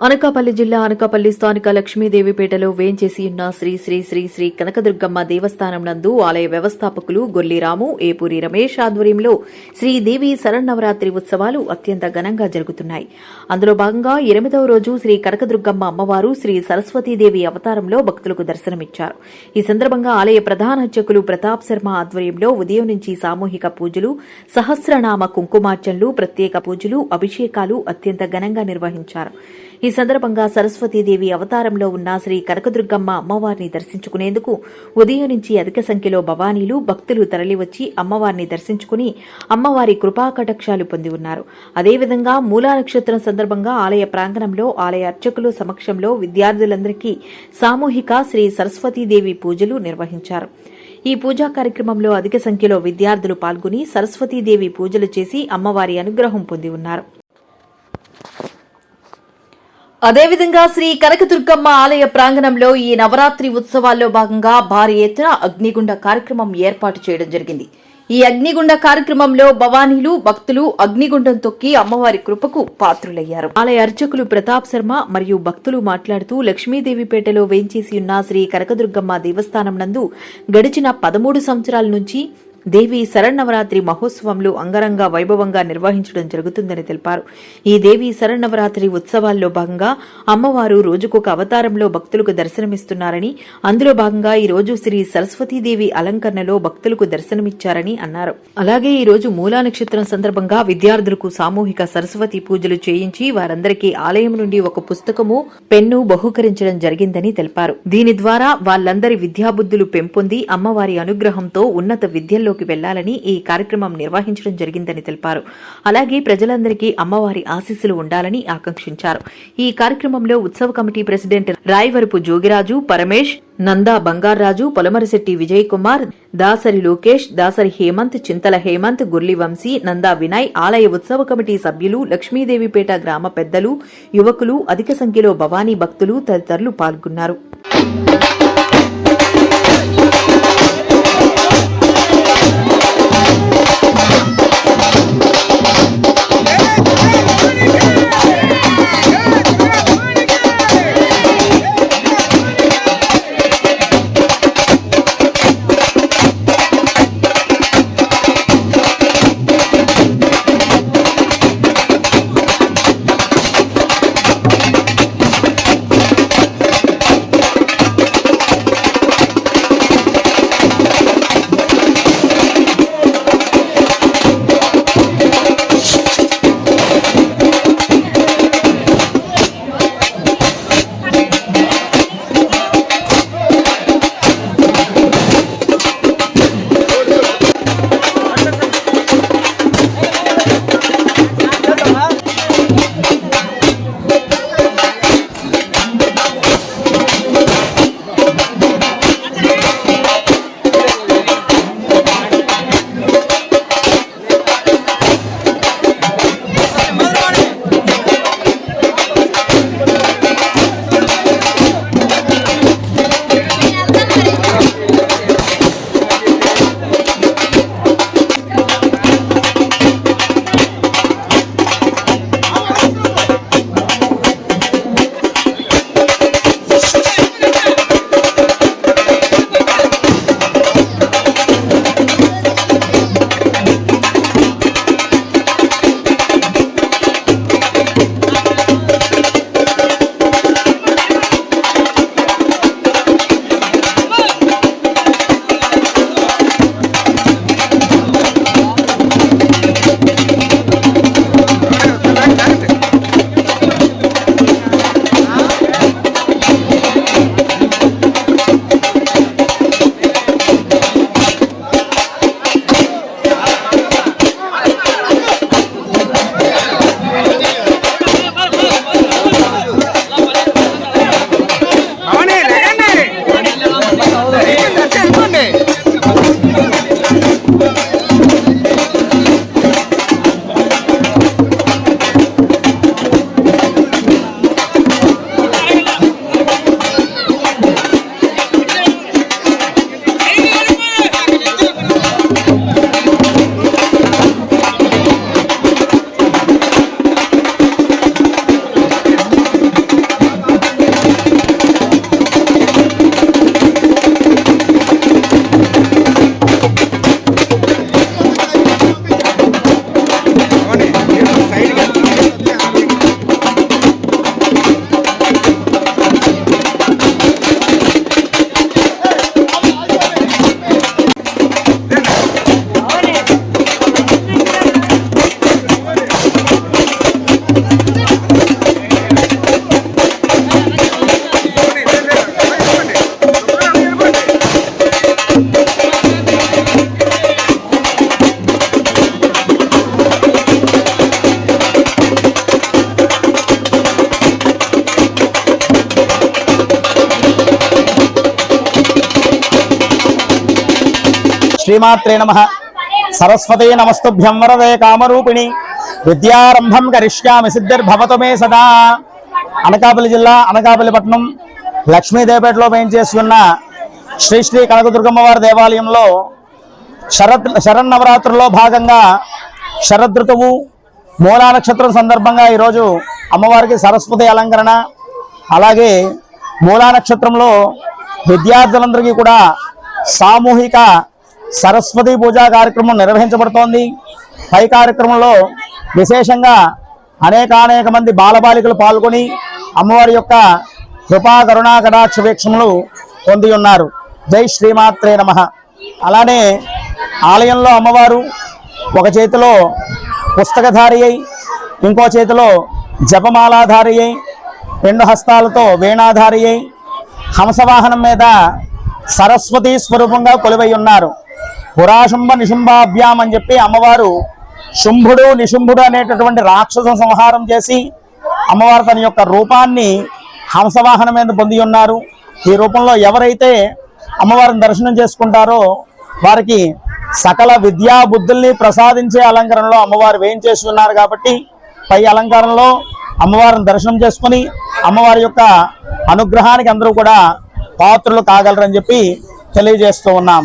అనకాపల్లి జిల్లా అనకాపల్లి స్థానిక లక్ష్మీదేవిపేటలో వేంచేసి ఉన్న శ్రీ శ్రీ శ్రీ శ్రీ కనకదుర్గమ్మ దేవస్థానం నందు ఆలయ వ్యవస్థాపకులు గొల్లిరాము ఏపూరి రమేష్ ఆధ్వర్యంలో శ్రీదేవి శరన్నవరాత్రి ఉత్సవాలు అత్యంత ఘనంగా జరుగుతున్నాయి. అందులో భాగంగా ఎనిమిదవ రోజు శ్రీ కనకదుర్గమ్మ అమ్మవారు శ్రీ సరస్వతీదేవి అవతారంలో భక్తులకు దర్శనమిచ్చారు. ఈ సందర్భంగా ఆలయ ప్రధాన అర్చకులు ప్రతాప్ శర్మ ఆధ్వర్యంలో ఉదయం నుంచి సామూహిక పూజలు సహస్రనామ కుంకుమార్చనలు ప్రత్యేక పూజలు అభిషేకాలు అత్యంత ఘనంగా నిర్వహించారు. ఈ సందర్భంగా సరస్వతీదేవి అవతారంలో ఉన్న శ్రీ కనకదుర్గమ్మ అమ్మవారిని దర్శించుకునేందుకు ఉదయం నుంచి అధిక సంఖ్యలో భవానీలు భక్తులు తరలివచ్చి అమ్మవారిని దర్శించుకుని అమ్మవారి కృపాకటాక్షాలు పొంది ఉన్నారు. అదేవిధంగా మూలా నక్షత్రం సందర్భంగా ఆలయ ప్రాంగణంలో ఆలయ అర్చకులు సమక్షంలో విద్యార్థులందరికీ సామూహిక శ్రీ సరస్వతీదేవి పూజలు నిర్వహించారు. ఈ పూజా కార్యక్రమంలో అధిక సంఖ్యలో విద్యార్థులు పాల్గొని సరస్వతీదేవి పూజలు చేసి అమ్మవారి అనుగ్రహం పొంది ఉన్నారు. అదేవిధంగా శ్రీ కనకదుర్గమ్మ ఆలయ ప్రాంగణంలో ఈ నవరాత్రి ఉత్సవాల్లో భాగంగా భారీ ఎత్తున అగ్నిగుండ కార్యక్రమం ఏర్పాటు చేయడం జరిగింది. ఈ అగ్నిగుండ కార్యక్రమంలో భవానీలు భక్తులు అగ్నిగుండం తొక్కి అమ్మవారి కృపకు పాత్రులయ్యారు. ఆలయ అర్చకులు ప్రతాప్ శర్మ మరియు భక్తులు మాట్లాడుతూ లక్ష్మీదేవిపేటలో వేంచేసి ఉన్న శ్రీ కనకదుర్గమ్మ దేవస్థానం నందు గడిచిన పదమూడు సంవత్సరాల నుంచి దేవి శరన్నవరాత్రి మహోత్సవంలో అంగరంగ వైభవంగా నిర్వహించడం జరుగుతుందని తెలిపారు. ఈ దేవి శరన్నవరాత్రి ఉత్సవాల్లో భాగంగా అమ్మవారు రోజుకొక అవతారంలో భక్తులకు దర్శనమిస్తున్నారని అందులో భాగంగా ఈ రోజు శ్రీ సరస్వతీదేవి అలంకరణలో భక్తులకు దర్శనమిచ్చారని అన్నారు. అలాగే ఈ రోజు మూలా నక్షత్రం సందర్భంగా విద్యార్థులకు సామూహిక సరస్వతి పూజలు చేయించి వారందరికీ ఆలయం నుండి ఒక పుస్తకము పెన్ను బహుకరించడం జరిగిందని తెలిపారు. దీని ద్వారా వాళ్ళందరి విద్యాబుద్ధులు పెంపొంది అమ్మవారి అనుగ్రహంతో ఉన్నత విద్యల్లోకి వెళ్ళాలని ఈ కార్యక్రమం నిర్వహించడం జరిగిందని తెలిపారు. అలాగే ప్రజలందరికీ అమ్మవారి ఆశీస్సులు ఉండాలని ఆకాంక్షించారు. ఈ కార్యక్రమంలో ఉత్సవ కమిటీ ప్రెసిడెంట్ రాయవరపు జోగిరాజు పరమేష్ నందా బంగారాజు పొలమరిశెట్టి విజయ్ కుమార్ దాసరి లోకేష్ దాసరి హేమంత్ చింతల హేమంత్ గుర్లి వంశీ నందా వినయ్ ఆలయ ఉత్సవ కమిటీ సభ్యులు లక్ష్మీదేవిపేట గ్రామ పెద్దలు యువకులు అధిక సంఖ్యలో భవానీ భక్తులు తదితరులు పాల్గొన్నారు. శ్రీమాత్రే నమ. సరస్వతే నమస్తుభ్యం వరదే కామరూపిణి. విద్యారంభం కరిష్యామి సిద్ధిర్భవతు మే సదా. అనకాపల్లి జిల్లా అనకాపల్లి పట్టణం లక్ష్మీదేవపేటలో వేయించేసుకున్న శ్రీ శ్రీ కనకదుర్గమ్మ వారి దేవాలయంలో శరత్ శరన్నవరాత్రుల్లో భాగంగా శరదృతువు మూలా నక్షత్రం సందర్భంగా ఈరోజు అమ్మవారికి సరస్వతి అలంకరణ. అలాగే మూలా నక్షత్రంలో విద్యార్థులందరికీ కూడా సామూహిక సరస్వతి పూజా కార్యక్రమం నిర్వహించబడుతోంది. పై కార్యక్రమంలో విశేషంగా అనేకానేక మంది బాలబాలికలు పాల్గొని అమ్మవారి యొక్క కృపా కరుణా కటాక్ష వీక్షణలు పొంది ఉన్నారు. జై శ్రీమాత్రే నమ. అలానే ఆలయంలో అమ్మవారు ఒక చేతిలో పుస్తకధారి అయి ఇంకో చేతిలో జపమాలాధారి అయి రెండు హస్తాలతో వేణాధారి అయి హంసవాహనం మీద సరస్వతి స్వరూపంగా కొలువై ఉన్నారు. పురాశుంభ నిశుంభాభ్యాం అని చెప్పి అమ్మవారు శుంభుడు నిశుంభుడు అనేటటువంటి రాక్షస సంహారం చేసి అమ్మవారు తన యొక్క రూపాన్ని హంసవాహనం మీద పొంది ఉన్నారు. ఈ రూపంలో ఎవరైతే అమ్మవారిని దర్శనం చేసుకుంటారో వారికి సకల విద్యా బుద్ధుల్ని ప్రసాదించే అలంకరణలో అమ్మవారు వేయించేసి ఉన్నారు కాబట్టి పై అలంకారంలో అమ్మవారిని దర్శనం చేసుకుని అమ్మవారి యొక్క అనుగ్రహానికి అందరూ కూడా పాత్రలు కాగలరని చెప్పి తెలియజేస్తూ ఉన్నాం.